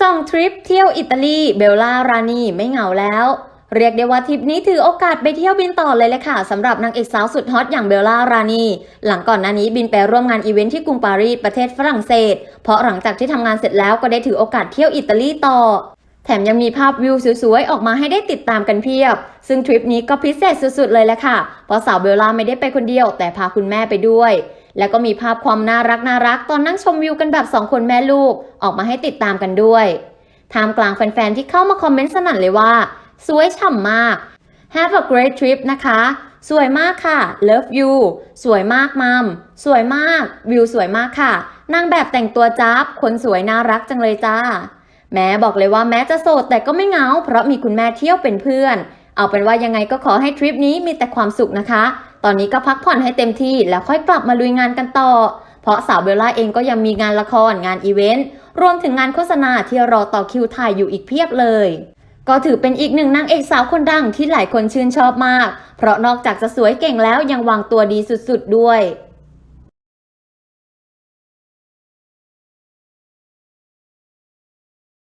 ส่องทริปเที่ยวอิตาลีเบลล่ารานีไม่เหงาแล้ว เรียกได้ว่าทริปนี้ถือโอกาสไปเที่ยวบินต่อเลยเลยค่ะสำหรับนางเอกสาวสุดฮอตอย่างเบลล่ารานีหลังก่อนหน้านี้บินไปร่วมงานอีเวนท์ที่กรุงปารีสประเทศฝรั่งเศส เพราะหลังจากที่ทำงานเสร็จแล้วก็ได้ถือโอกาสเที่ยวอิตาลีต่อ แถมยังมีภาพวิวสวยๆ ออกมาให้ได้ติดตามกันเพียบ ซึ่งทริปนี้ก็พิเศษสุดๆ เลยแหละค่ะ เพราะสาวเบลล่าไม่ได้ไปคนเดียว แต่พาคุณแม่ไปด้วย แล้วก็มีภาพความน่ารักน่ารักตอนนั่งชมวิวกันแบบสองคนแม่ลูก ออกมาให้ติดตามกันด้วยท่ามกลางแฟนๆ ที่เข้ามาคอมเมนต์สนั่นเลยว่า สวยฉ่ำมาก Have a great trip นะคะ สวยมากค่ะ Love you สวยมากมัม สวยมาก วิวสวยมากค่ะ นางแบบแต่งตัวจ้าบคนสวยน่ารักจังเลยจ้า แม้บอกเลยว่าแม้จะโสดแต่ก็ไม่เหงา เพราะมีคุณแม่เที่ยวเป็นเพื่อน เอาเป็นว่ายังไงก็ขอให้ทริปนี้มีแต่ความสุขนะคะ ตอนนี้ก็พักผ่อนให้เต็มที่แล้วค่อยกลับมาลุยงานกันต่อ เพราะสาวเบลล่าเองก็ยังมีงานละครงานอีเวนต์รวมถึงงานโฆษณาที่รอต่อคิวถ่ายอยู่อีกเพียบเลย ก็ถือเป็นอีกหนึ่งนางเอกสาวคนดังที่หลายคนชื่นชอบมาก เพราะนอกจากจะสวยเก่งแล้วยังวางตัวดีสุดๆด้วย